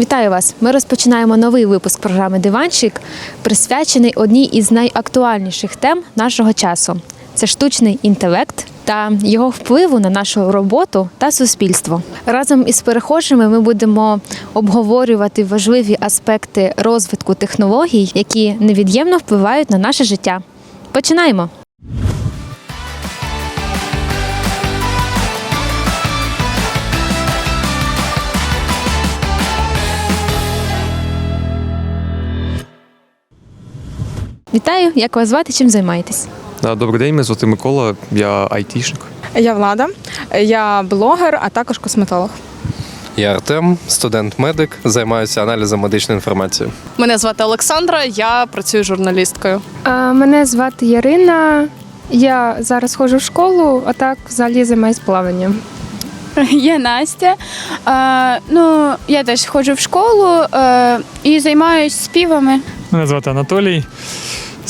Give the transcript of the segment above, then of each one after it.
Вітаю вас! Ми розпочинаємо новий випуск програми Диванчик, присвячений одній із найактуальніших тем нашого часу. Це штучний інтелект та його впливу на нашу роботу та суспільство. Разом із перехожими ми будемо обговорювати важливі аспекти розвитку технологій, які невід'ємно впливають на наше життя. Починаємо! Вітаю! Як вас звати? Чим займаєтесь? Добрий день, мене звати Микола, я айтішник. Я Влада, я блогер, а також косметолог. Я Артем, студент-медик, займаюся аналізом медичної інформації. Мене звати Олександра, я працюю журналісткою. А, Мене звати Ярина. Я зараз ходжу в школу, а так взагалі займаюсь плаванням. Я Настя. Е, ну, я теж ходжу в школу е, і займаюся співами. Мене звати Анатолій.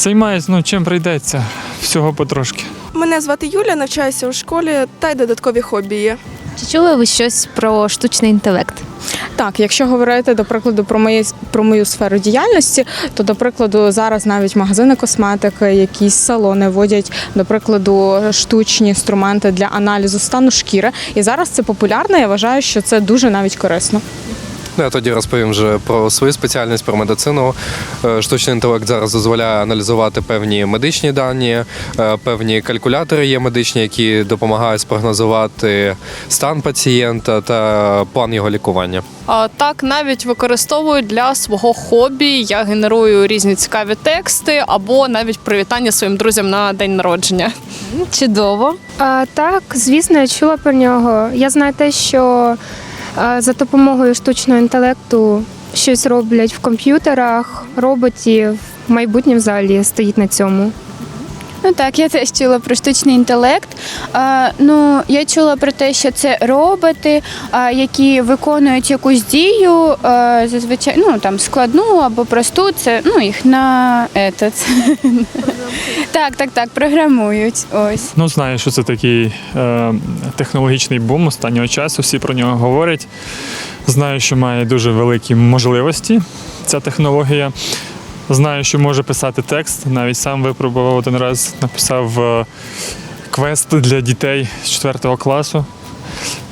Займаюсь, ну чим прийдеться, всього потрошки. Мене звати Юля, навчаюся у школі та й додаткові хобі є. Чи чули ви щось про штучний інтелект? Так, якщо говорити до прикладу про мої про мою сферу діяльності, то до прикладу зараз навіть магазини косметики, якісь салони вводять до прикладу штучні інструменти для аналізу стану шкіри. І зараз це популярно. Я вважаю, що це дуже навіть корисно. Ну, я тоді розповім вже про свою спеціальність, про медицину. Е, Штучний інтелект зараз дозволяє аналізувати певні медичні дані, е, певні калькулятори є медичні, які допомагають спрогнозувати стан пацієнта та план його лікування. А так навіть використовую для свого хобі. Я генерую різні цікаві тексти або навіть привітання своїм друзям на день народження. Чудово. А, так, звісно, я чула про нього. Я знаю те, що за допомогою штучного інтелекту щось роблять в комп'ютерах, роботів. Майбутнє взагалі стоїть на цьому. Ну так, я теж чула про штучний інтелект. Е, ну, я чула про те, що це роботи, е, які виконують якусь дію, е, зазвичай ну там складну або просту. Це ну їх на етот. так, так, так, програмують. Ось. Ну, знаю, що це такий е, технологічний бум останнього часу, всі про нього говорять. Знаю, що має дуже великі можливості ця технологія. Знаю, що може писати текст. Навіть сам випробував один раз, написав е, квест для дітей з 4 класу.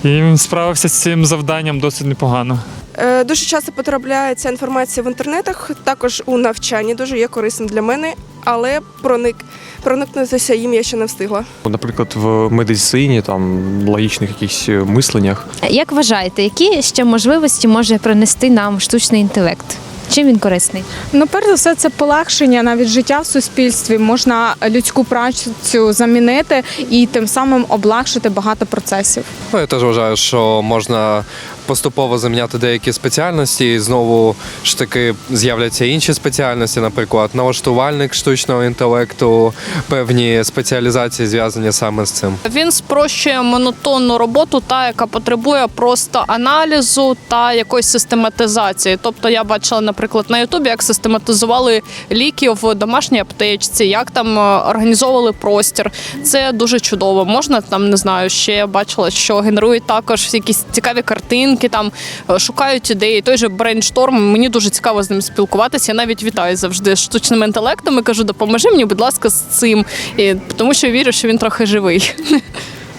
І справився з цим завданням досить непогано. Е, Дуже часто потрапляє ця інформація в інтернетах, також у навчанні дуже є корисним для мене, але проник проникнутися їм я ще не встигла. Наприклад, в медицині, там логічних якихось мисленнях. Як вважаєте, які ще можливості може принести нам штучний інтелект? Чим він корисний? Ну, перш за все, це полегшення навіть життя в суспільстві. Можна людську працю замінити і тим самим облегшити багато процесів. Ну, я теж вважаю, що можна поступово заміняти деякі спеціальності, і знову ж таки з'являться інші спеціальності, наприклад, налаштувальник штучного інтелекту, певні спеціалізації зв'язані саме з цим. Він спрощує монотонну роботу, та яка потребує просто аналізу та якоїсь систематизації. Тобто я бачила, наприклад, на Ютубі, як систематизували ліки в домашній аптечці, як там е, організовували простір. Це дуже чудово. Можна там не знаю, ще бачила, що генерують також якісь цікаві картинки, там е, шукають ідеї. Той же брейншторм. Мені дуже цікаво з ним спілкуватися. Я навіть вітаю завжди з штучним інтелектом і кажу, допоможи мені, будь ласка, з цим. І, тому що вірю, що він трохи живий.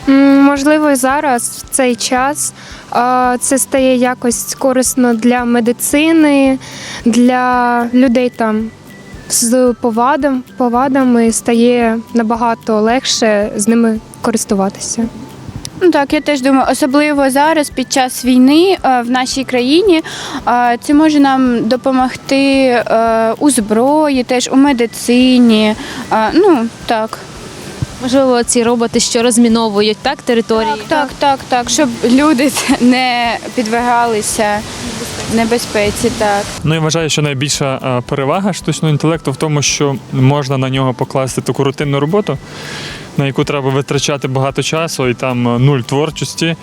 Можливо, зараз в цей час це стає якось корисно для медицини, для людей там з повадом, повадами стає набагато легше з ними користуватися. Ну так, я теж думаю, особливо зараз під час війни е, в нашій країні е, це може нам допомогти е, у зброї, теж у медицині. Ну так. Можливо, ці роботи, що розміновують так території. Так, так, так, так, щоб люди не підвергалися небезпеці, так. Ну я вважаю, що найбільша перевага штучного інтелекту в тому, що можна на нього покласти таку рутинну роботу, на яку треба витрачати багато часу, і там е, нуль творчості.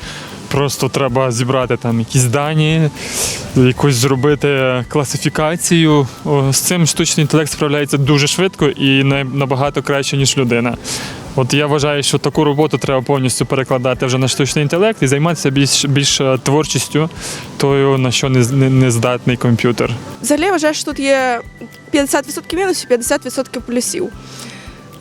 Просто треба зібрати там якісь дані, якусь зробити класифікацію. О, З цим штучний інтелект справляється дуже швидко і набагато краще, ніж людина. От я вважаю, що таку роботу треба повністю перекладати вже на штучний інтелект і займатися більш, більш е, творчістю, тою, на що не, не здатний комп'ютер. Взагалі я вважаю, що тут є 50% мінусів, 50% плюсів.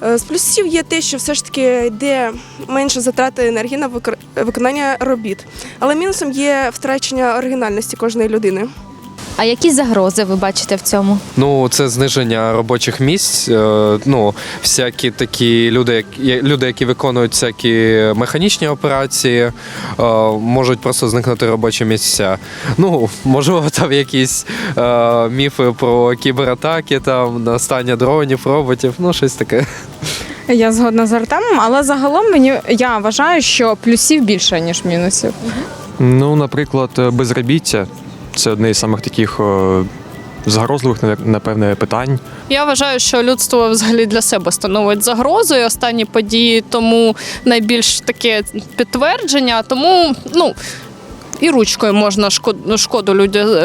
Е, З плюсів є те, що все ж таки йде менше затрати енергії на виконання робіт. Але мінусом є втрачення оригінальності кожної людини. А які загрози ви бачите в цьому? Ну, це зниження робочих місць. Е, Ну, всякі такі люди, як- люди, які виконують всякі механічні операції, е, можуть просто зникнути робочі місця. Ну, можливо, там якісь е, міфи про кібератаки, там настання дронів, роботів, ну щось таке. Я згодна з Артемом, але загалом мені я вважаю, що плюсів більше ніж мінусів. Ну, наприклад, безробіття це одне із самих таких е, загрозливих, напевне, питань. Я вважаю, що людство взагалі для себе становить загрозою. Останні події тому найбільш таке підтвердження. Тому ну. І ручкою можна шкоду, шкоду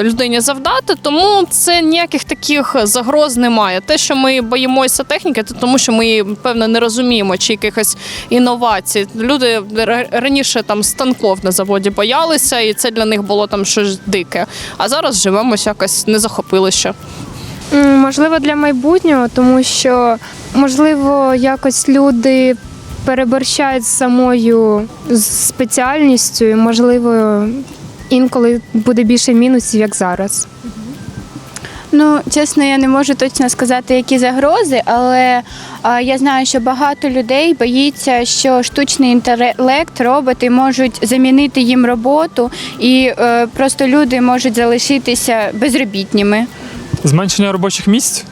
людині завдати, тому це ніяких таких загроз немає. Те, що ми боїмося техніки, це тому що ми певно не розуміємо чи якихось інновацій. Люди ра- раніше там станков на заводі боялися, і це для них було там щось дике. А зараз живемося якось не захопили ще. Можливо, для майбутнього, тому що можливо якось люди переборщають з самою спеціальністю, і можливо, інколи буде більше мінусів, як зараз. Ну, чесно, я не можу точно сказати, які загрози, але а, я знаю, що багато людей боїться, що штучний інтелект, роботи можуть замінити їм роботу, і е, просто люди можуть залишитися безробітніми. Зменшення робочих місць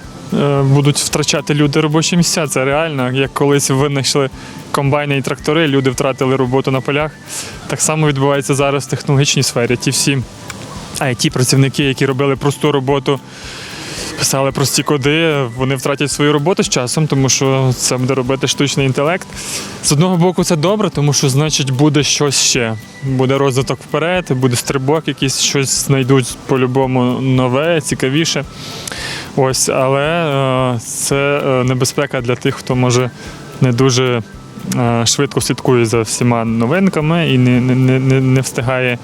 будуть втрачати люди робочі місця. Це реально. Як колись винайшли комбайни і трактори, люди втратили роботу на полях. Так само відбувається зараз в технологічній сфері. Ті всі it працівники, які робили просту роботу, писали прості коди, вони втратять свою роботу з часом, тому що це буде робити штучний інтелект. З одного боку, це добре, тому що значить буде щось ще. Буде розвиток вперед, буде стрибок, якийсь щось знайдуть по-любому нове, цікавіше. Ось, але е, це е, небезпека для тих, хто може не дуже е, швидко слідкує за всіма новинками і не, не, не- не, встигає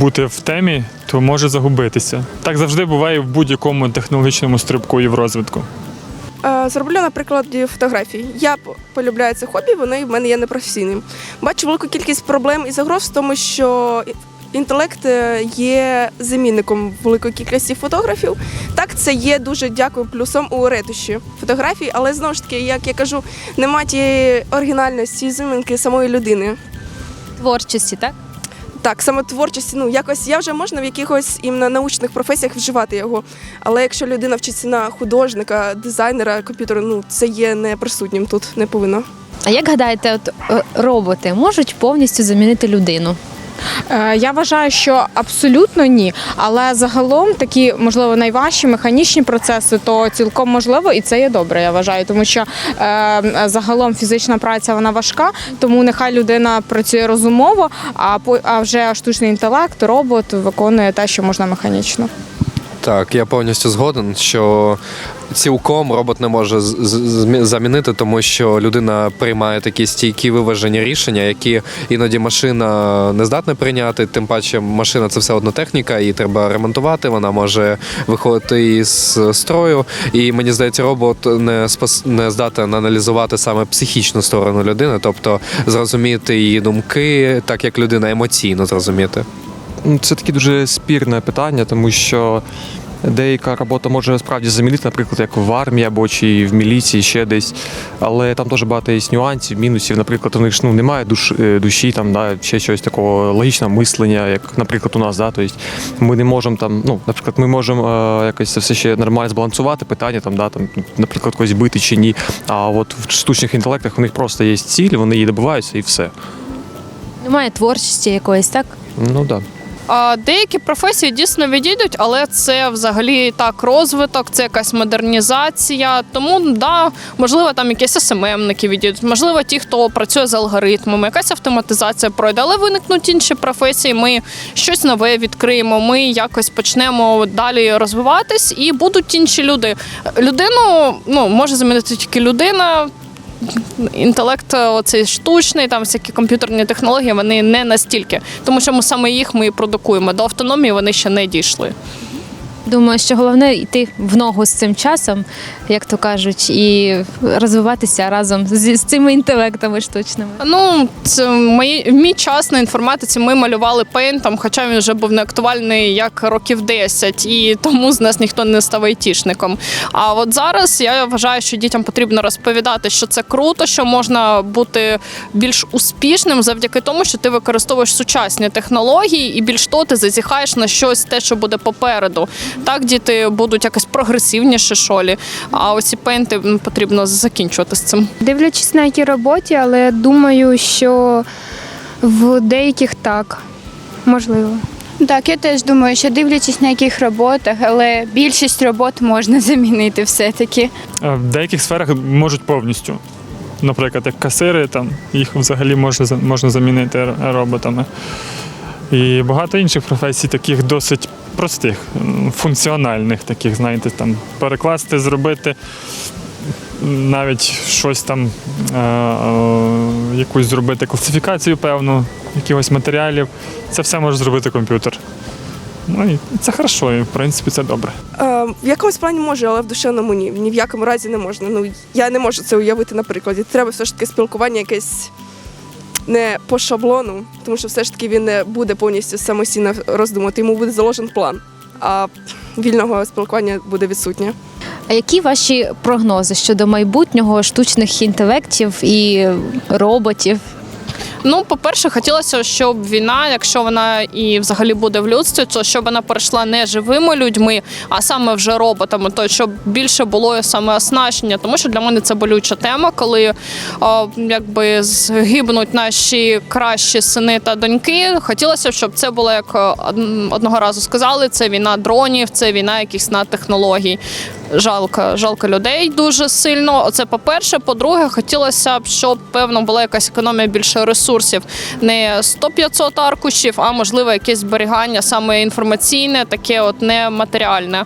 бути в темі, то може загубитися. Так завжди буває в будь-якому технологічному стрибку і в розвитку. Зроблю на прикладі фотографій. Я полюбляю це хобі, воно і в мене є непрофесійним. Бачу велику кількість проблем і загроз в тому, що інтелект е, є замінником великої кількості фотографів. Так, це є дуже дякую плюсом у ретуші фотографій, але знову ж таки, як я кажу, немає тієї оригінальності замінки самої людини. Творчості, так? Так, саме творчості, ну якось я вже можна в якихось іменно научних професіях вживати його. Але якщо людина вчиться на художника, дизайнера, комп'ютера, ну це є не присутнім тут, не повинно. А як гадаєте, от е, роботи можуть повністю замінити людину? Е, Я вважаю, що абсолютно ні. Але загалом такі, можливо, найважчі механічні процеси, то цілком можливо, і це є добре, я вважаю, тому що е, загалом фізична праця вона важка, тому нехай людина працює розумово, а а вже штучний інтелект, робот виконує те, що можна механічно. Так, я повністю згоден, що цілком робот не може замінити, тому що людина приймає такі стійкі виважені рішення, які іноді машина не здатна прийняти. Тим паче, машина це все одно техніка, її треба ремонтувати. Вона може виходити із строю. І мені здається, робот не спос... не здатен аналізувати саме психічну сторону людини, тобто зрозуміти її думки, так як людина емоційно зрозуміти. Це таке дуже спірне питання, тому що деяка робота може справді замінити, наприклад, як в армії або чи в міліції, ще десь. Але там теж багато є нюансів, мінусів. Наприклад, у них ж ну, немає душ, е, душі, там, да, ще щось такого логічного мислення, як, наприклад, у нас. Да, тобто ми не можемо там, ну, наприклад, ми можемо е, якось це все ще нормально збалансувати питання, там, да, там, наприклад, когось бити чи ні. А от в штучних інтелектах у них просто є ціль, вони її добиваються і все. Немає творчості якоїсь, так? Ну так. Да. А деякі професії дійсно відійдуть, але це взагалі так розвиток, це якась модернізація. Тому да, можливо, там якісь СММники відійдуть, можливо, ті, хто працює з алгоритмами, якась автоматизація пройде, але виникнуть інші професії. Ми щось нове відкриємо. Ми якось почнемо далі розвиватись, і будуть інші люди. Людину ну може замінити тільки людина. Інтелект, е, оцей штучний, там всякі комп'ютерні технології, вони не настільки, тому що ми саме їх ми і продукуємо. До автономії вони ще не дійшли. Думаю, що головне йти в ногу з цим часом, як то кажуть, і розвиватися разом з, з цими інтелектами штучними. Ну, це мої, мій час на інформатиці ми малювали пейнтом, хоча він вже був не актуальний як років 10, і тому з нас ніхто не став айтішником. А от зараз я вважаю, що дітям потрібно розповідати, що це круто, що можна бути більш успішним завдяки тому, що ти використовуєш сучасні технології, і більш того, ти зазіхаєш на щось, те, що буде попереду. Так діти будуть якось прогресивніше шолі. А оці пейнти потрібно закінчувати з цим. Дивлячись на які роботі, але думаю, що в деяких так можливо. Так, я теж думаю, що дивлячись на яких роботах, але більшість робот можна замінити все-таки. В деяких сферах можуть повністю. Наприклад, як касири, там їх взагалі можна, можна замінити роботами. І багато інших професій, таких досить простих, функціональних, таких, знаєте, там перекласти, зробити навіть щось там, е, е, якусь зробити класифікацію певну, якихось матеріалів. Це все може зробити комп'ютер. Ну і це хорошо, і в принципі це добре. Е, в якомусь плані може, але в душевному ні. Ні в якому разі не можна. Ну я не можу це уявити на прикладі. Треба все ж таки спілкування якесь не по шаблону, тому що все ж таки він не буде повністю самостійно роздумувати. Йому буде заложен план. А вільного спілкування буде відсутнє. А які ваші прогнози щодо майбутнього штучних інтелектів і роботів? Ну, по-перше, хотілося, щоб війна, якщо вона і взагалі буде в людстві, то щоб вона перейшла не живими людьми, а саме вже роботами, то щоб більше було саме оснащення. Тому що для мене це болюча тема, коли о, якби згибнуть наші кращі сини та доньки. Хотілося щоб це було як е, одного разу сказали, це війна дронів, це війна якихось надтехнологій. Жалко, жалко людей дуже сильно. Оце по-перше. По-друге, хотілося б, щоб певно була якась економія більше ресурсів, не 100-500 аркушів, а можливо якесь зберігання саме інформаційне, таке от нематеріальне.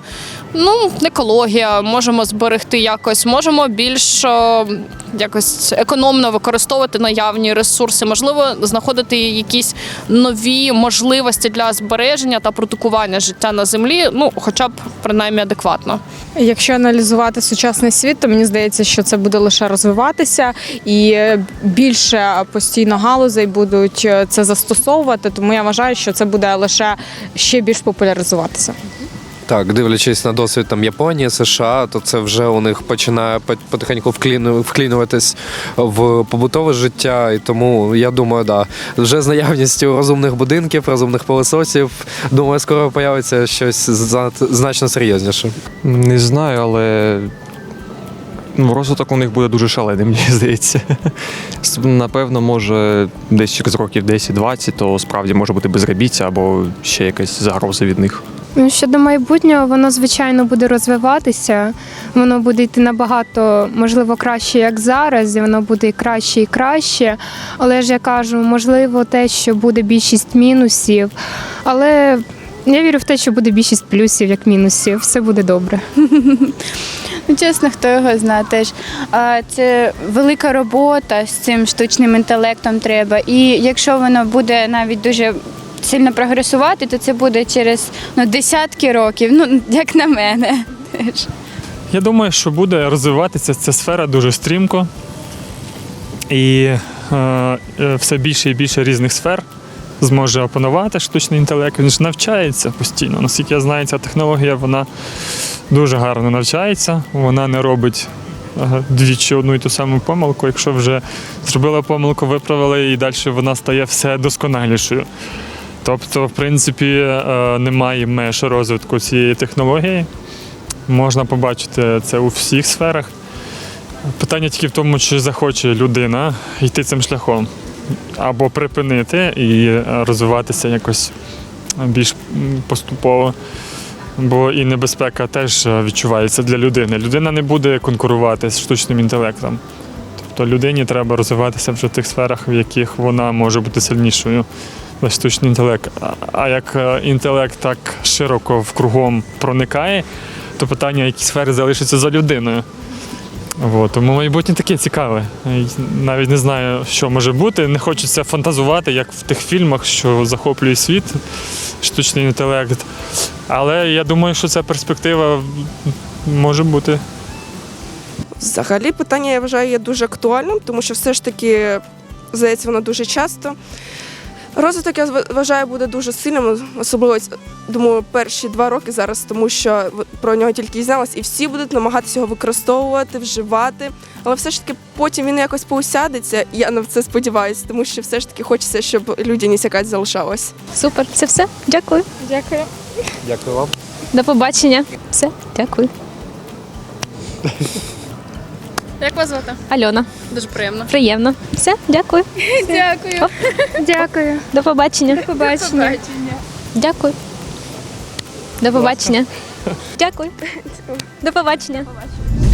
Ну, екологія, можемо зберегти якось, можемо більш о, якось економно використовувати наявні ресурси, можливо, знаходити якісь нові можливості для збереження та продукування життя на землі, ну хоча б принаймні адекватно. Якщо аналізувати сучасний світ, то мені здається, що це буде лише розвиватися і е, більше постійно галузей будуть е, це застосовувати. Тому я вважаю, що це буде лише ще більш популяризуватися. Так, дивлячись на досвід там Японії, США, то це вже у них починає потихеньку вкліну- вклінюватись в побутове життя. І тому я думаю, да, вже з наявністю розумних будинків, розумних пилососів, думаю, скоро появиться щось значно серйозніше. Не знаю, але розвиток у них буде дуже шалений, мені здається. Напевно, може, десь через років 10-20, то справді може бути безробіття або ще якась загроза від них. Ну, Щодо майбутнього, воно звичайно буде розвиватися. Воно буде йти набагато, можливо, краще, як зараз, і воно буде і краще і краще. Але ж я кажу, можливо, те, що буде більшість мінусів. Але я вірю в те, що буде більшість плюсів, як мінусів. Все буде добре. Ну, чесно, хто його знає теж. А, Це велика робота з цим штучним інтелектом треба. І якщо воно буде навіть дуже сильно прогресувати, то це буде через ну, десятки років, ну, як на мене. Теж. Я думаю, що буде розвиватися ця сфера дуже стрімко. І е, е, все більше і більше різних сфер зможе опанувати штучний інтелект. Він ж навчається постійно. Наскільки я знаю, ця технологія вона дуже гарно навчається, вона не робить е, двічі одну і ту саму помилку. Якщо вже зробила помилку, виправили, і далі вона стає все досконалішою. Тобто, в принципі, е, немає меж розвитку цієї технології. Можна побачити це у всіх сферах. Питання тільки в тому, чи захоче людина йти цим шляхом, або припинити і е, розвиватися якось більш поступово. Бо і небезпека теж е, відчувається для людини. Людина не буде конкурувати з штучним інтелектом. Тобто людині треба розвиватися вже в тих сферах, в яких вона може бути сильнішою за штучний інтелект. А- як е, інтелект так широко вкругом проникає, то питання, які сфери залишаться за людиною. От, тому майбутнє таке цікаве. Навіть не знаю, що може бути. Не хочеться фантазувати, як в тих фільмах, що захоплює світ, штучний інтелект. Але я думаю, що ця перспектива може бути. Взагалі питання я вважаю є дуже актуальним, тому що все ж таки здається воно дуже часто. Розвиток, я вважаю, буде дуже сильним, особливо думаю, перші два роки зараз, тому що про нього тільки дізналась, і всі будуть намагатися його використовувати, вживати. Але все ж таки потім він якось поусядеться. і Я на це сподіваюся, тому що все ж таки хочеться, щоб людяність якась залишалась. Супер, це все. Дякую. Дякую. Дякую вам. До побачення. Все, дякую. Як вас звати? Альона, Дуже приємно. приємно. Все, дякую. Дякую. Дякую. До побачення. Побачення. Дякую. До побачення. Дякую. До побачення.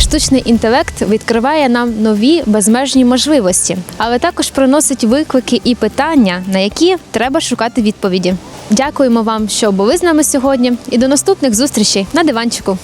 Штучний інтелект відкриває нам нові безмежні можливості, але також приносить виклики і питання, на які треба шукати відповіді. Дякуємо вам, що були з нами сьогодні, і до наступних зустрічей на диванчику.